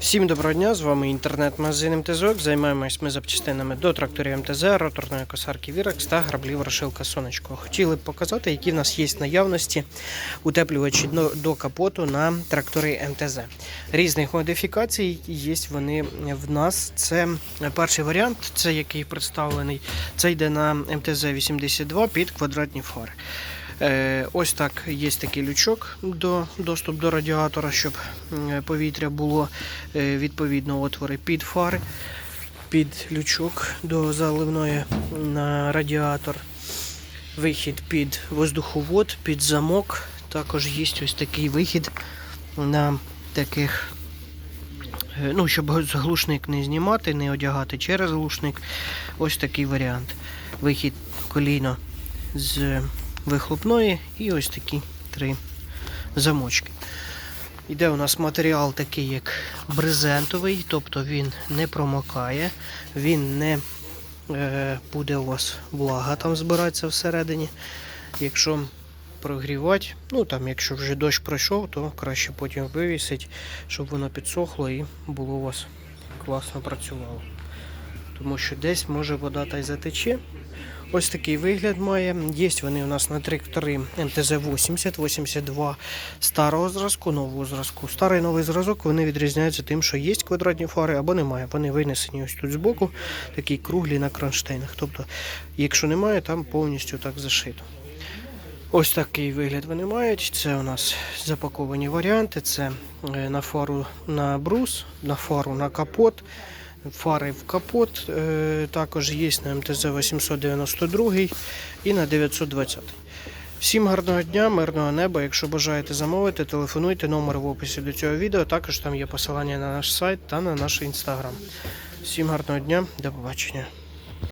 Всім доброго дня, з вами інтернет-магазин МТЗОК. Займаємось ми запчастинами до тракторів МТЗ, роторної косарки Вірекс та граблів Рошилка Сонечко. Хотіли б показати, які в нас є наявності утеплювачі до- капоту на трактори МТЗ. Різних модифікацій є вони в нас. Це перший варіант, це який представлений. Це йде на МТЗ 82 під квадратні фари. Е, Ось так є такий лючок до доступ до радіатора, щоб повітря було е, відповідно отвори під фари, під лючок до заливної на радіатор, вихід під воздуховод, під замок. Також є ось такий вихід на таких. е, Ну, щоб глушник не знімати, не одягати через глушник. Ось такий варіант. Вихід коліно з вихлопної і ось такі три замочки. Іде у нас матеріал такий, як брезентовий, тобто він не промокає, він не е, буде у вас влага там збиратися всередині. Якщо прогрівати, ну там, якщо вже дощ пройшов, то краще потім вивісить, щоб воно підсохло і було у вас класно працювало. Тому що десь може вода та й затече. Ось такий вигляд має. Є вони у нас на трактори МТЗ 80, 82 старого зразку, нового зразку. Старий новий зразок вони відрізняються тим, що є квадратні фари або немає. Вони винесені ось тут збоку, такі круглі на кронштейнах. Тобто, якщо немає, там повністю так зашито. Ось такий вигляд вони мають. Це у нас запаковані варіанти. Це е, на фару на брус, на фару на капот, фари в капот. е, Також є на МТЗ 892 і на 920. Всім гарного дня, мирного неба. Якщо бажаєте замовити, телефонуйте номер в описі до цього відео. Також там є посилання на наш сайт та на наш інстаграм. Всім гарного дня, до побачення.